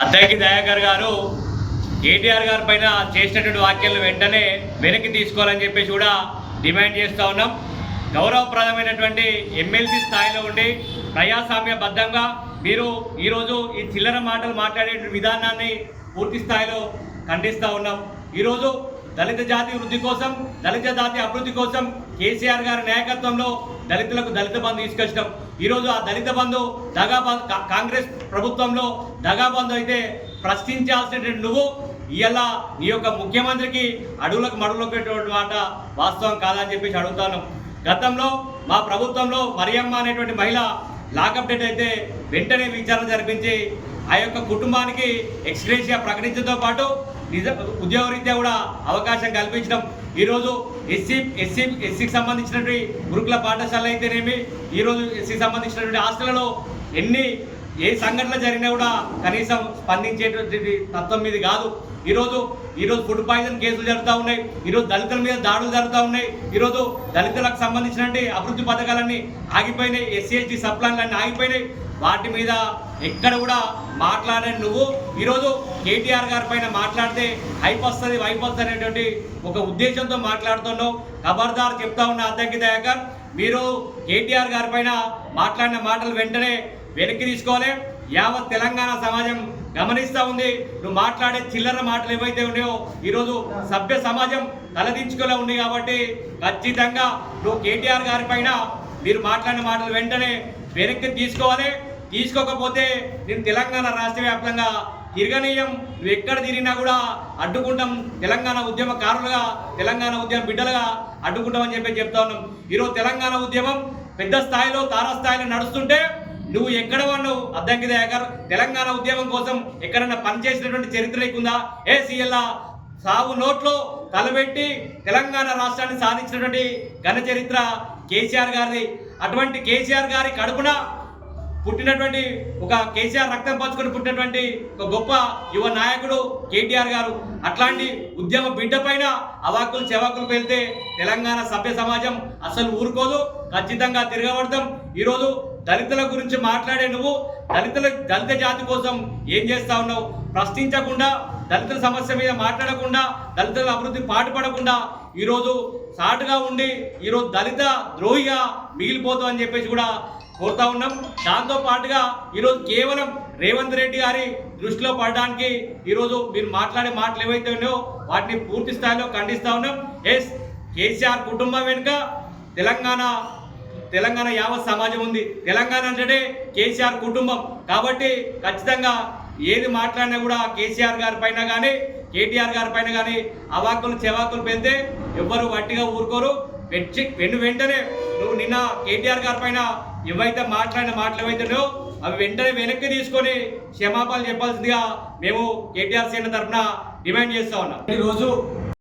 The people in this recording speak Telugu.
అద్దెకి దయాకర్ గారు కేటీఆర్ గారి పైన చేసినటువంటి వ్యాఖ్యలను వెంటనే వెనక్కి తీసుకోవాలని చెప్పేసి కూడా డిమాండ్ చేస్తూ ఉన్నాం. గౌరవప్రదమైనటువంటి ఎమ్మెల్సీ స్థాయిలో ఉండి ప్రజాస్వామ్యబద్ధంగా మీరు ఈరోజు ఈ చిల్లర మాటలు మాట్లాడే విధానాన్ని పూర్తి స్థాయిలో ఖండిస్తూ ఉన్నాం. ఈరోజు దళిత జాతి వృద్ధి కోసం దళిత జాతి అభివృద్ధి కోసం కేసీఆర్ గారి నాయకత్వంలో దళితులకు దళిత బంధు తీసుకొచ్చడం ఈరోజు ఆ దళిత బంధు దగా బంధు కా- కాంగ్రెస్ ప్రభుత్వంలో దగా బంధు అయితే ప్రశ్నించాల్సినటువంటి నువ్వు ఇలా నీ యొక్క ముఖ్యమంత్రికి అడుగులకు మడుగులకు పెట్టేటువంటి మాట వాస్తవం కాదని చెప్పేసి అడుగుతాను. గతంలో మా ప్రభుత్వంలో మరియమ్మ అనేటువంటి మహిళ లాకప్ డేట్ అయితే వెంటనే విచారణ జరిపించి ఆ యొక్క కుటుంబానికి ఎక్స్గ్రేషియా ప్రకటించడంతో పాటు నిజ ఉద్యోగరీత్యా కూడా అవకాశం కల్పించడం. ఈరోజు ఎస్సీ ఎస్సీ ఎస్సీకి సంబంధించినటువంటి గురుకుల పాఠశాల అయితేనేమి ఈరోజు ఎస్సీకి సంబంధించినటువంటి హాస్టళ్ళలో ఎన్ని ఏ సంఘటన జరిగినా కూడా కనీసం స్పందించేటువంటి తత్వం మీద కాదు. ఈరోజు ఈరోజు ఫుడ్ పాయిజన్ కేసులు జరుగుతూ ఉన్నాయి. ఈరోజు దళితుల మీద దాడులు జరుగుతూ ఉన్నాయి. ఈరోజు దళితులకు సంబంధించినటువంటి అభివృద్ధి పథకాలన్నీ ఆగిపోయినాయి. ఎస్సీ ఎస్టీ సప్లాన్లన్నీ ఆగిపోయినాయి. వాటి మీద ఎక్కడ కూడా మాట్లాడని నువ్వు. ఈరోజు కేటీఆర్ గారి పైన మాట్లాడితే హైప్ వస్తుంది వైప్ వస్తుంది అనేటువంటి ఒక ఉద్దేశంతో మాట్లాడుతున్నావు. ఖబర్దార్ చెప్తా ఉన్న అద్దంకి దయాకర్ మీరు కేటీఆర్ గారి పైన మాట్లాడిన మాటలు వెంటనే వెనక్కి తీసుకోవాలి. యావత్ తెలంగాణ సమాజం గమనిస్తూ ఉంది. నువ్వు మాట్లాడే చిల్లర మాటలు ఏవైతే ఉన్నాయో ఈరోజు సభ్య సమాజం తలదించుకునే ఉంది కాబట్టి ఖచ్చితంగా నువ్వు కేటీఆర్ గారి పైన మీరు మాట్లాడిన మాటలు వెంటనే వెనక్కి తీసుకోవాలి. తీసుకోకపోతే నేను తెలంగాణ రాష్ట్ర వ్యాప్తంగా తిరగనీయం. నువ్వు ఎక్కడ తిరిగినా కూడా అడ్డుకుంటాం. తెలంగాణ ఉద్యమకారులుగా తెలంగాణ ఉద్యమ బిడ్డలుగా అడ్డుకుంటామని చెప్పి చెప్తా ఉన్నాం. ఈరోజు తెలంగాణ ఉద్యమం పెద్ద స్థాయిలో తారస్థాయిలో నడుస్తుంటే నువ్వు ఎక్కడ ఉన్నావు? అద్దంకి దయాకర్ తెలంగాణ ఉద్యమం కోసం ఎక్కడన్నా పనిచేసినటువంటి చరిత్ర నీకుందా? ఏ సీఎల్లా సాగు నోట్లో తలబెట్టి తెలంగాణ రాష్ట్రాన్ని సాధించినటువంటి ఘన చరిత్ర కేసీఆర్ గారిది. అటువంటి కేసీఆర్ గారి కడుపున పుట్టినటువంటి ఒక కేసీఆర్ రక్తం పంచుకొని పుట్టినటువంటి ఒక గొప్ప యువ నాయకుడు కేటీఆర్ గారు. అట్లాంటి ఉద్యమ బిడ్డ పైన అవాకులు చెవాకులు వెళ్తే తెలంగాణ సభ్య సమాజం అసలు ఊరుకోదు. ఖచ్చితంగా తిరగబడతాం. ఈరోజు దళితుల గురించి మాట్లాడే నువ్వు దళితుల దళిత జాతి కోసం ఏం చేస్తా ఉన్నావు? ప్రశ్నించకుండా దళితుల సమస్య మీద మాట్లాడకుండా దళితుల అభివృద్ధి పాటుపడకుండా ఈరోజు సాటుగా ఉండి ఈరోజు దళిత ద్రోహిగా మిగిలిపోతావు అని చెప్పేసి కూడా కోరుతా ఉన్నాం. దాంతో పాటుగా ఈరోజు కేవలం రేవంత్ రెడ్డి గారి దృష్టిలో పడడానికి ఈరోజు మీరు మాట్లాడే మాటలు ఏవైతే ఉన్నాయో వాటిని పూర్తి స్థాయిలో ఖండిస్తూ ఉన్నాం. ఎస్ కేసీఆర్ కుటుంబం వెనుక తెలంగాణ తెలంగాణ యావత్ సమాజం ఉంది. తెలంగాణ అంటే కేసీఆర్ కుటుంబం. కాబట్టి ఖచ్చితంగా ఏది మాట్లాడినా కూడా కేసీఆర్ గారి పైన కానీ కేటీఆర్ గారి పైన కానీ అవాకులు చెవాకులు పెడితే ఎవ్వరు వట్టిగా ఊరుకోరు. వెచ్చి వెను వెంటనే నువ్వు నిన్న కేటీఆర్ గారి పైన ఏవైతే మాట్లాడిన మాటలు ఏవైతే అవి వెంటనే వెనక్కి తీసుకొని క్షమాపణలు చెప్పాల్సిందిగా మేము కేటీఆర్ సేన తరఫున డిమాండ్ చేస్తా ఉన్నాం. ఈరోజు